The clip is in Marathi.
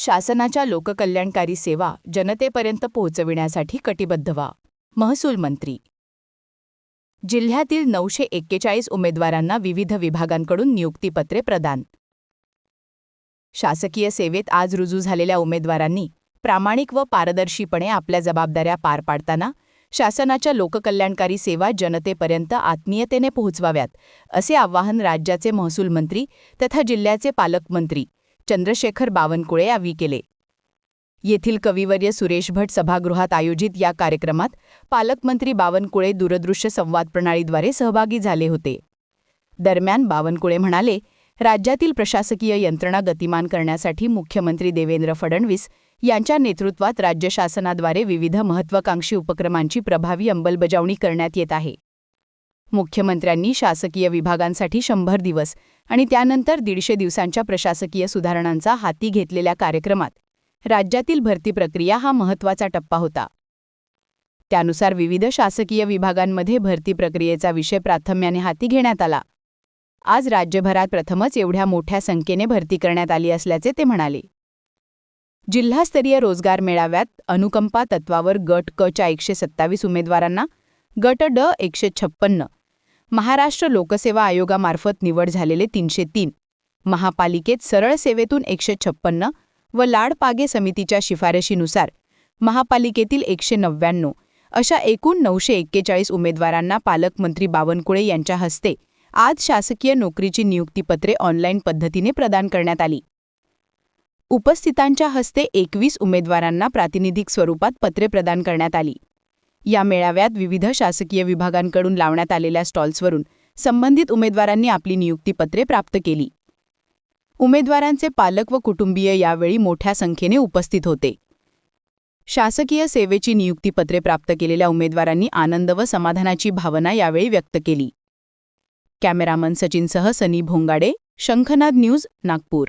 शासनाच्या लोककल्याणकारी सेवा जनतेपर्यंत पोहोचविण्यासाठी कटिबद्ध व्हा महसूल मंत्री. जिल्ह्यातील नऊशे एक्केचाळीस उमेदवारांना विविध विभागांकडून नियुक्तीपत्रे प्रदान. शासकीय सेवेत आज रुजू झालेल्या उमेदवारांनी प्रामाणिक व पारदर्शीपणे आपल्या जबाबदाऱ्या पार पाडताना शासनाच्या लोककल्याणकारी सेवा जनतेपर्यंत आत्मीयतेने पोहोचवाव्यात असे आवाहन राज्याचे महसूल मंत्री तथा जिल्ह्याचे पालकमंत्री चंद्रशेखर बावनकुळे यावी केले. येथील कविवर्य सुरेश भट सभागृहात आयोजित या कार्यक्रमात पालकमंत्री बावनकुळे दूरदृश्य संवाद प्रणालीद्वारे सहभागी झाले होते. दरम्यान बावनकुळे म्हणाले राज्यातील प्रशासकीय यंत्रणा गतिमान करण्यासाठी मुख्यमंत्री देवेंद्र फडणवीस यांच्या नेतृत्वात राज्य शासनाद्वारे विविध महत्त्वाकांक्षी उपक्रमांची प्रभावी अंमलबजावणी करण्यात येत आहे. मुख्यमंत्र्यांनी शासकीय विभागांसाठी शंभर दिवस आणि त्यानंतर दीडशे दिवसांच्या प्रशासकीय सुधारणांचा हाती घेतलेल्या कार्यक्रमात राज्यातील भरती प्रक्रिया हा महत्त्वाचा टप्पा होता. त्यानुसार विविध शासकीय विभागांमध्ये भरती प्रक्रियेचा विषय प्राथम्याने हाती घेण्यात आला. आज राज्यभरात प्रथमच एवढ्या मोठ्या संख्येने भरती करण्यात आली असल्याचे ते म्हणाले. जिल्हास्तरीय रोजगार मेळाव्यात अनुकंपा तत्वावर गट क च्या एकशे सत्तावीस उमेदवारांना गट ड एकशे छप्पन्न महाराष्ट्र लोकसेवा आयोगामार्फत निवड झालेले तीनशे तीन. महापालिकेत सरळ सेवेतून एकशे छप्पन्न व लाडपागे समितीच्या शिफारशीनुसार महापालिकेतील एकशे नव्याण्णव अशा एकूण नऊशे एक्केचाळीस उमेदवारांना पालकमंत्री बावनकुळे यांच्या हस्ते आज शासकीय नोकरीची नियुक्तीपत्रे ऑनलाईन पद्धतीने प्रदान करण्यात आली. उपस्थितांच्या हस्ते एकवीस उमेदवारांना प्रातिनिधिक स्वरूपात पत्रे प्रदान करण्यात आली. या मेळाव्यात विविध शासकीय विभागांकडून लावण्यात आलेल्या स्टॉल्सवरून संबंधित उमेदवारांनी आपली नियुक्तीपत्रे प्राप्त केली. उमेदवारांचे पालक व कुटुंबीय यावेळी मोठ्या संख्येने उपस्थित होते. शासकीय सेवेची नियुक्तीपत्रे प्राप्त केलेल्या उमेदवारांनी आनंद व समाधानाची भावना यावेळी व्यक्त केली. कॅमेरामन सचिनसह सनी भोंगाडे शंखनाद न्यूज नागपूर.